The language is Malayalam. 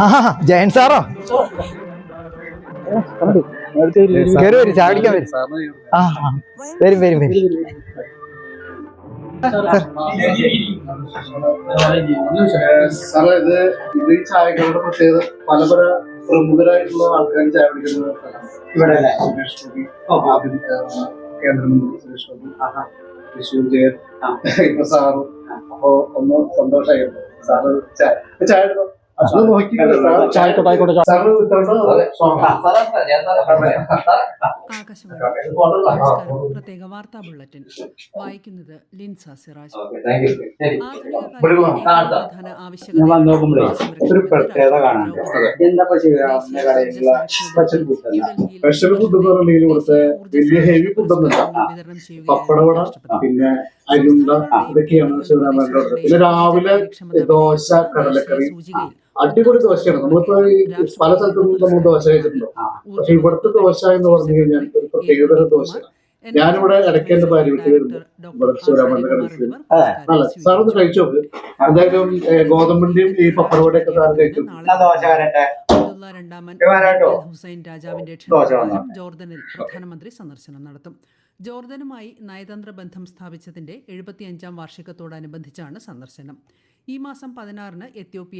ആ ജയൻ സാറോ? കയറി വരും ചായ കുടിക്കാൻ വരും. ആ. വരും വരും വരും. സാറേ ഇത് ഇത് ഈ ചായകളുടെ പ്രത്യേകത പല പല പ്രമുഖരായിട്ടുള്ള ആൾക്കാർ ചായ കുടിക്കുന്ന ഇവിടെ സുരേഷ് ഗോപി കേന്ദ്രമന്ത്രി സുരേഷ് ഗോപി തൃശ്ശൂർ ജയൻ ഇപ്പൊ സാറും. അപ്പൊ ഒന്ന് സന്തോഷമായിരുന്നു. സാറ് ചായ ചായ എടുത്തോ? ആയിക്കോട്ടെ, ആയിക്കോട്ടെ. പ്രത്യേക വാർത്താ ബുള്ളറ്റിൻ. വായിക്കുന്നത് ലിൻസ സിറാജ്. പ്രധാന വലിയ ഹെവി ഫുഡൊന്നുമില്ല പപ്പടവട പിന്നെ അരിയുണ്ട ഇതൊക്കെയാണ് ശിവരാമന്റെ പിന്നെ രാവിലെ ദോശ കടലക്കറി. അടിപൊളി ദോശയാണ്. നമ്മളിപ്പോ ഈ പല സ്ഥലത്തും നമ്മൾ ദോശ കഴിച്ചിട്ടുണ്ടോ? പക്ഷെ ഇവിടുത്തെ ദോശ എന്ന് പറഞ്ഞു കഴിഞ്ഞാൽ ഒരു പ്രത്യേകതര ദോശയാണ്. ഞാനിവിടെ ഇടയ്ക്ക് എന്റെ ഭാര്യ വീട്ടിൽ വരുന്നു. ഇവിടെ ശിവരാമന്റെ കടയിൽ അല്ല സാർ ഒന്ന് കഴിച്ചു നോക്ക് എന്തായാലും ഗോതമ്പിന്റെയും ഈ പപ്പടവടയൊക്കെ സാർ കഴിച്ചു ദോശ വരട്ടെ. അബ്ദുള്ള രണ്ടാമൻ ഹുസൈൻ രാജാവിന്റെ ക്ഷണപ്രകാരം ജോർദനിൽ പ്രധാനമന്ത്രി സന്ദർശനം നടത്തും. ജോർദനുമായി നയതന്ത്ര ബന്ധം സ്ഥാപിച്ചതിന്റെ എഴുപത്തിയഞ്ചാം വാർഷികത്തോടനുബന്ധിച്ചാണ് സന്ദർശനം. ഈ മാസം പതിനാറിന് എത്യോപ്യയിൽ